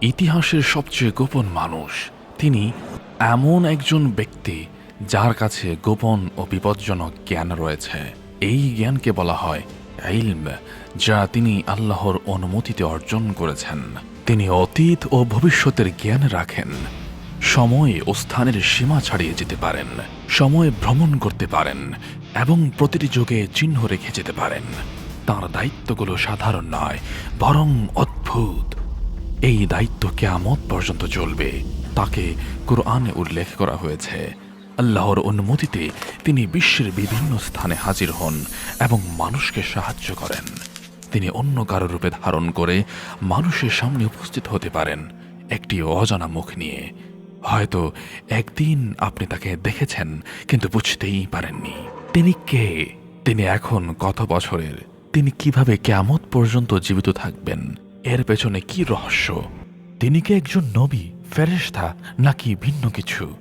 ইতিহাসের সবচেয়ে গোপন মানুষ। তিনি এমন একজন ব্যক্তি যার কাছে গোপন ও বিপজ্জনক জ্ঞান রয়েছে। এই জ্ঞানকে বলা হয় ইলম, যা তিনি আল্লাহর অনুমতিতে অর্জন করেছেন। তিনি অতীত ও ভবিষ্যতের জ্ঞান রাখেন। সময় ও স্থানের সীমা ছাড়িয়ে যেতে পারেন। সময় ভ্রমণ করতে পারেন এবং প্রতিটি যুগে চিহ্ন রেখে যেতে পারেন। তার দায়িত্বগুলো সাধারণ নয়, বরং অদ্ভুত। এই দায়িত্ব কেয়ামত পর্যন্ত চলবে। তাকে কোরআনে উল্লেখ করা হয়েছে। আল্লাহর অনুমতিতে তিনি বিশ্বের বিভিন্ন স্থানে হাজির হন এবং মানুষকে সাহায্য করেন। তিনি অন্য কারও রূপে ধারণ করে মানুষের সামনে উপস্থিত হতে পারেন একটি অজানা মুখ নিয়ে। হয়তো একদিন আপনি তাকে দেখেছেন, কিন্তু বুঝতেই পারেননি। তিনি কে? তিনি এখন কত বছরের? তিনি কীভাবে কেয়ামত পর্যন্ত জীবিত থাকবেন? এর পেছনে কি রহস্য? তিনি কি একজন নবী, ফেরেশতা, নাকি ভিন্ন কিছু?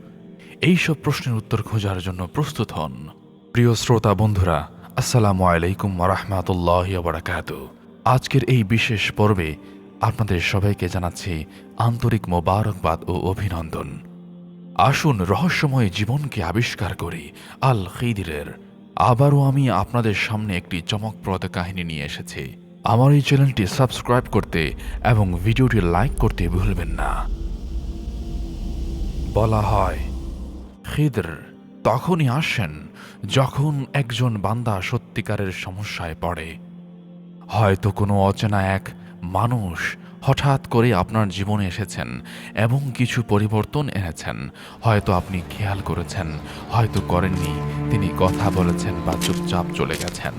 এইসব প্রশ্নের উত্তর খোঁজার জন্য প্রস্তুত হন। প্রিয় শ্রোতা বন্ধুরা, আসসালামু আলাইকুম রহমাতুল্লাহ বারাকাত আজকের এই বিশেষ পর্বে আপনাদের সবাইকে জানাচ্ছি আন্তরিক মোবারকবাদ ও অভিনন্দন। আসুন রহস্যময় জীবনকে আবিষ্কার করি আল খিদিরের আবারও আমি আপনাদের সামনে একটি চমকপ্রদ কাহিনী নিয়ে এসেছি। আমার এই চ্যানেলটি সাবস্ক্রাইব করতে এবং ভিডিওটি লাইক করতে ভুলবেন না। বলা হয়, খিদর তখনই আসেন যখন একজন বান্দা সত্যিকারের সমস্যায় পড়ে। হয়তো কোনো অচেনা এক মানুষ হঠাৎ করে আপনার জীবনে এসেছেন এবং কিছু পরিবর্তন এনেছেন। হয়তো আপনি খেয়াল করেছেন, হয়তো করেননি, তিনি কথা বলেছেন বা চুপচাপ চলে গেছেন।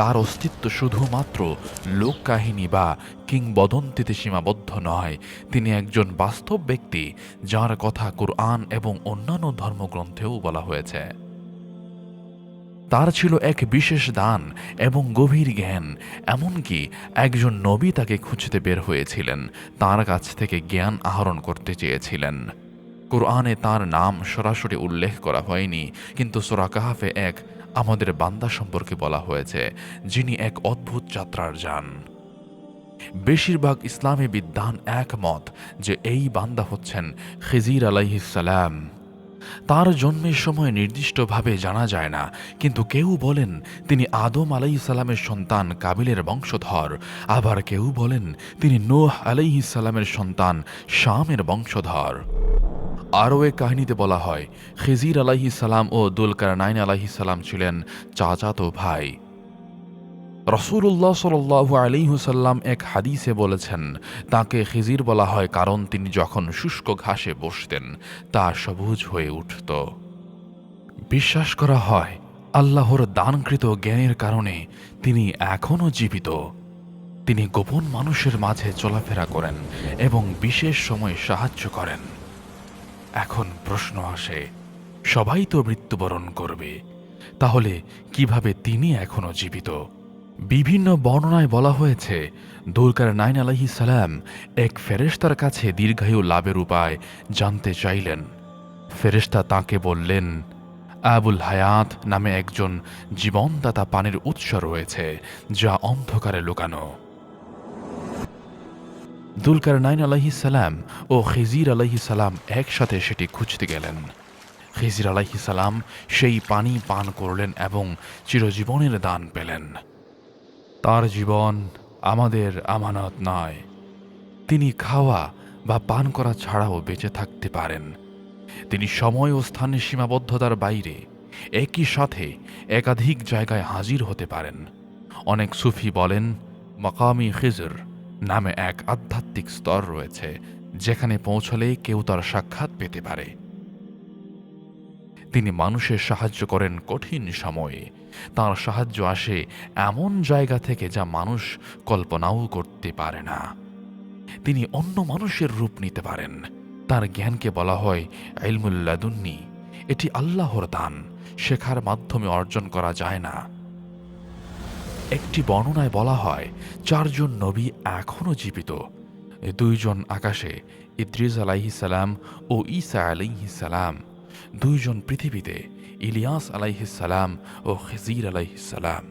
তার অস্তিত্ব শুধুমাত্র লোক কাহিনী বা কিংবদন্তিতে সীমাবদ্ধ নয়। তিনি একজন বাস্তব ব্যক্তি, যার কথা কোরআন এবং অন্যান্য ধর্মগ্রন্থেও বলা হয়েছে। তার ছিল এক বিশেষ দান এবং গভীর জ্ঞান, এমনকি একজন নবী তাকে খুঁজতে বের হয়েছিলেন, তার কাছ থেকে জ্ঞান আহরণ করতে চেয়েছিলেন। কোরআনে তার নাম সরাসরি উল্লেখ করা হয়নি, কিন্তু সোরা কাহাফে এক আমাদের বান্দা সম্পর্কে বলা হয়েছে, যিনি এক অদ্ভুত যাত্রার যান। বেশিরভাগ ইসলামী বিদ্বান একমত যে এই বান্দা হচ্ছেন খিজির আলাইহিসালাম তার জন্মের সময় নির্দিষ্টভাবে জানা যায় না, কিন্তু কেউ বলেন তিনি আদম আলাইসাল্লামের সন্তান, কাবিলের বংশধর। আবার কেউ বলেন তিনি নোহ আলাইহিসাল্লামের সন্তান, শামের বংশধর। আরও এক কাহিনীতে বলা হয়, খিজির আলাইহিসাল্লাম ও দুলকার নাইন আলাইহিসাল্লাম ছিলেন চাচাতো ভাই। রসুল্লাহ সাল্লু আলিহুসাল্লাম এক হাদিসে বলেছেন, তাকে খিজির বলা হয় কারণ তিনি যখন শুষ্ক ঘাসে বসতেন, তা সবুজ হয়ে উঠত। বিশ্বাস করা হয়, আল্লাহর দানকৃত জ্ঞানের কারণে তিনি এখনও জীবিত। তিনি গোপন মানুষের মাঝে চলাফেরা করেন এবং বিশেষ সময় সাহায্য করেন। এখন প্রশ্ন আসে, সবাই তো মৃত্যুবরণ করবে, তাহলে কীভাবে তিনি এখনও জীবিত? বিভিন্ন বর্ণনায় বলা হয়েছে, দুলকার নাইন আলাহি সালাম এক ফেরেশতার কাছে দীর্ঘায়ু লাভের উপায় জানতে চাইলেন। ফেরেশতা তাকে বললেন, আবুল হায়াত নামে একজন জীবনদাতা পানির উৎস রয়েছে, যা অন্ধকারে লুকানো। দুলকার নাইন আলাহি সালাম ও খিজির আলাহি সালাম একসাথে সেটি খুঁজতে গেলেন। খিজির আলাহি সালাম সেই পানি পান করলেন এবং চিরজীবনের দান পেলেন। তার জীবন আমাদের আমানত নয়। তিনি খাওয়া বা পান করা ছাড়াও বেঁচে থাকতে পারেন। তিনি সময় ও স্থানের সীমাবদ্ধতার বাইরে একই সাথে একাধিক জায়গায় হাজির হতে পারেন। অনেক সুফি বলেন, মাকামি খিজর। নামে এক আধ্যাত্মিক স্তর রয়েছে, যেখানে পৌঁছলে কেউ তার সাক্ষাৎ পেতে পারে। তিনি মানুষের সাহায্য করেন কঠিন সময়ে। তার সাহায্য আসে এমন জায়গা থেকে যা মানুষ কল্পনাও করতে পারে না। তিনি অন্য মানুষের রূপ নিতে পারেন। তার জ্ঞানকে বলা হয় ইলমুল্লাদুন্নি এটি আল্লাহর দান। শেখার মাধ্যমে অর্জন করা যায় না। একটি বর্ণনায় বলা হয়, চারজন নবী এখনও জীবিত। দুইজন আকাশে, ইদ্রিস আলাইহিসালাম ও ঈসা আলাইহিসালাম দুইজন পৃথিবীতে, ইলিয়াস আলাইহিসালাম ও খিজির আলাইহিসালাম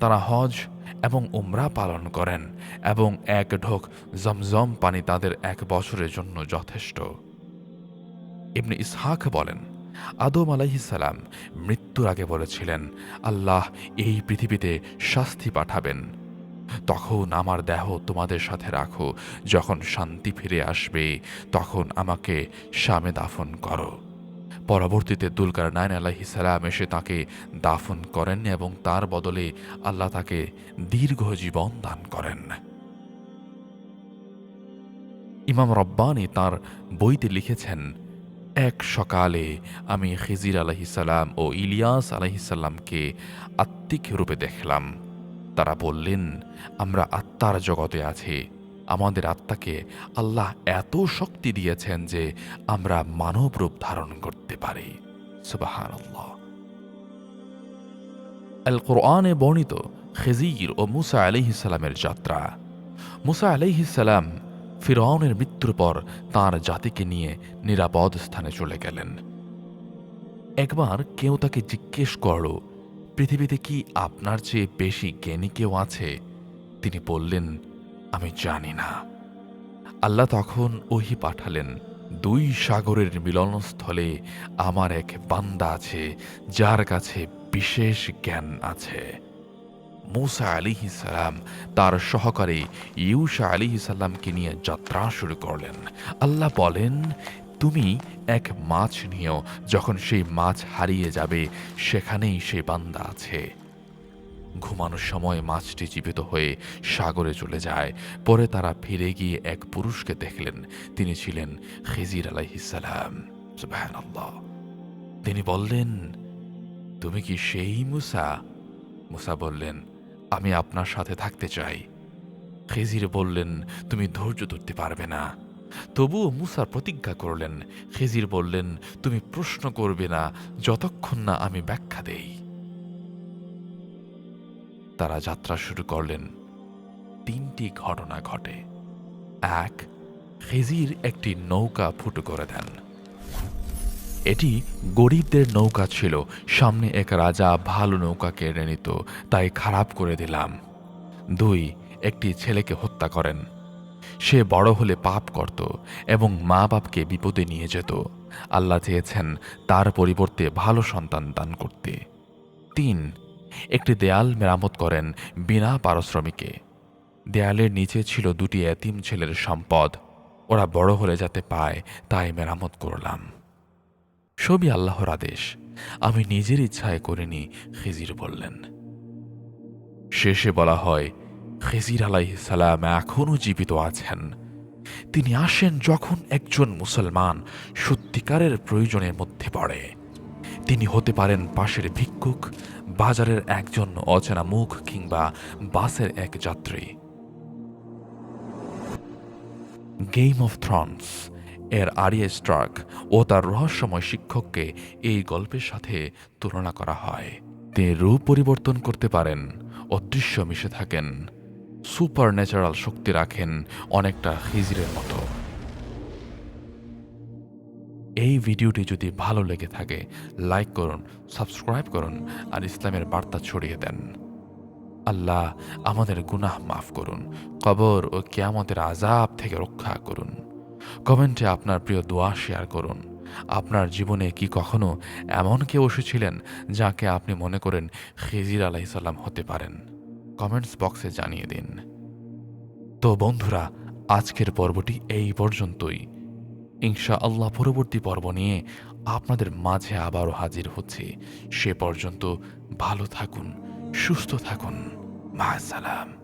তারা হজ এবং উমরা পালন করেন এবং এক ঢোক জমজম পানি তাদের এক বছরের জন্য যথেষ্ট। ইবনে ইসহাক বলেন আদম আলাইহিসাল্লাম মৃত্যুর আগে বলেছিলেন, আল্লাহ এই পৃথিবীতে শাস্তি পাঠাবেন। তখন আমার দেহ তোমাদের সাথে রাখো। যখন শান্তি ফিরে আসবে, তখন আমাকে শামে দাফন করো। পরবর্তীতে দুলকার নাইন আলাইহিসাল্লাম এসে তাকে দাফন করেন এবং তার বদলে আল্লাহ তাকে দীর্ঘ জীবন দান করেন। ইমাম রব্বানি তার বইতে লিখেছেন এক সকালে আমি খিজির আলহিসাল্লাম ও ইলিয়াস আলহিসাল্লামকে আত্মিক রূপে দেখলাম। তারা বললেন, আমরা আত্মার জগতে আছি। আমাদের আত্মাকে আল্লাহ এত শক্তি দিয়েছেন যে আমরা মানব রূপ ধারণ করতে পারি। সুবাহান কোরআনে বর্ণিত খেজির ও মুসা আলিহিসাল্লামের যাত্রা। মুসা আলিহিসাল্লাম ফিরআনের মৃত্যুর পর তার জাতিকে নিয়ে নিরাপদ স্থানে চলে গেলেন। একবার কেউ তাকে জিজ্ঞেস করল, পৃথিবীতে কি আপনার চেয়ে বেশি জ্ঞানী কেউ আছে? তিনি বললেন, আমি জানি না। আল্লাহ তখন ওহি পাঠালেন, দুই সাগরের মিলনস্থলে আমার এক বান্দা আছে, যার কাছে বিশেষ জ্ঞান আছে। মুসা আলী সালাম তার সহকারে ইউসা আলী সাল্লামকে নিয়ে যাত্রা শুরু করলেন। আল্লাহ বলেন, তুমি এক মাছ নিও, যখন সেই মাছ হারিয়ে যাবে, সেখানেই সেই বান্দা আছে। ঘুমানোর সময় মাছটি জীবিত হয়ে সাগরে চলে যায়। পরে তারা ফিরে গিয়ে এক পুরুষকে দেখলেন। তিনি ছিলেন খেজির সুবহানাল্লাহ। তিনি বললেন, তুমি কি সেই মুসা? মুসা বললেন আমি আপনার সাথে থাকতে চাই। খেজির বললেন, তুমি ধৈর্য ধরতে পারবে না। তবুও মুসা প্রতিজ্ঞা করলেন। খেজির বললেন, তুমি প্রশ্ন করবে না, যতক্ষণ না আমি ব্যাখ্যা দেই। তারা যাত্রা শুরু করলেন। তিনটি ঘটনা ঘটে। এক, খেজির একটি নৌকা ফুটো করে দেন। এটি গরিবদের নৌকা ছিল। সামনে এক রাজা ভালো নৌকা কেড়ে নিত, তাই খারাপ করে দিলাম। দুই, একটি ছেলেকে হত্যা করেন। সে বড় হলে পাপ করত এবং মা বাপকে বিপদে নিয়ে যেত। আল্লাহ চেয়েছেন তার পরিবর্তে ভালো সন্তান দান করতে। তিন, একটি দেয়াল মেরামত করেন বিনা পারিশ্রমিকে। দেয়ালের নিচে ছিল দুটি এতিম ছেলের সম্পদ। ওরা বড় হলে যাতে পায়, তাই মেরামত করলাম। সবই আল্লাহর আদেশ। আমি নিজের ইচ্ছায় করিনি, খিজির বললেন। শেষে বলা হয়, খিজির আলাইসালাম এখনও জীবিত আছেন। তিনি আসেন যখন একজন মুসলমান সত্যিকারের প্রয়োজনের মধ্যে পড়ে। তিনি হতে পারেন পাশের ভিক্ষুক, বাজারের একজন অচেনা মুখ কিংবা বাসের এক যাত্রী। গেম অফ থ্রনস এর আরিয়া স্ট্রাক ও তার রহস্যময় শিক্ষককে এই গল্পের সাথে তুলনা করা হয়। তিনি রূপ পরিবর্তন করতে পারেন অদৃশ্য মিশে থাকেন। সুপার ন্যাচারাল শক্তি রাখেন অনেকটা হিজরের মতো। এই ভিডিওটি যদি ভালো লেগে থাকে, লাইক করুন, সাবস্ক্রাইব করুন আর ইসলামের বার্তা ছড়িয়ে দেন। আল্লাহ আমাদের গুনাহ মাফ করুন, কবর ও কেয়ামতের আজাব থেকে রক্ষা করুন। কমেন্টে আপনার প্রিয় দোয়া শেয়ার করুন। আপনার জীবনে কি কখনো এমন কেউ এসেছিলেন যাকে আপনি মনে করেন খিজির আলাইসাল্লাম হতে পারেন? কমেন্টস বক্সে জানিয়ে দিন। তো বন্ধুরা, আজকের পর্বটি এই পর্যন্তই। ইনশা আল্লাহ পরবর্তী পর্ব নিয়ে আপনাদের মাঝে আবারও হাজির হচ্ছে। সে পর্যন্ত ভালো থাকুন, সুস্থ থাকুন। মা সালাম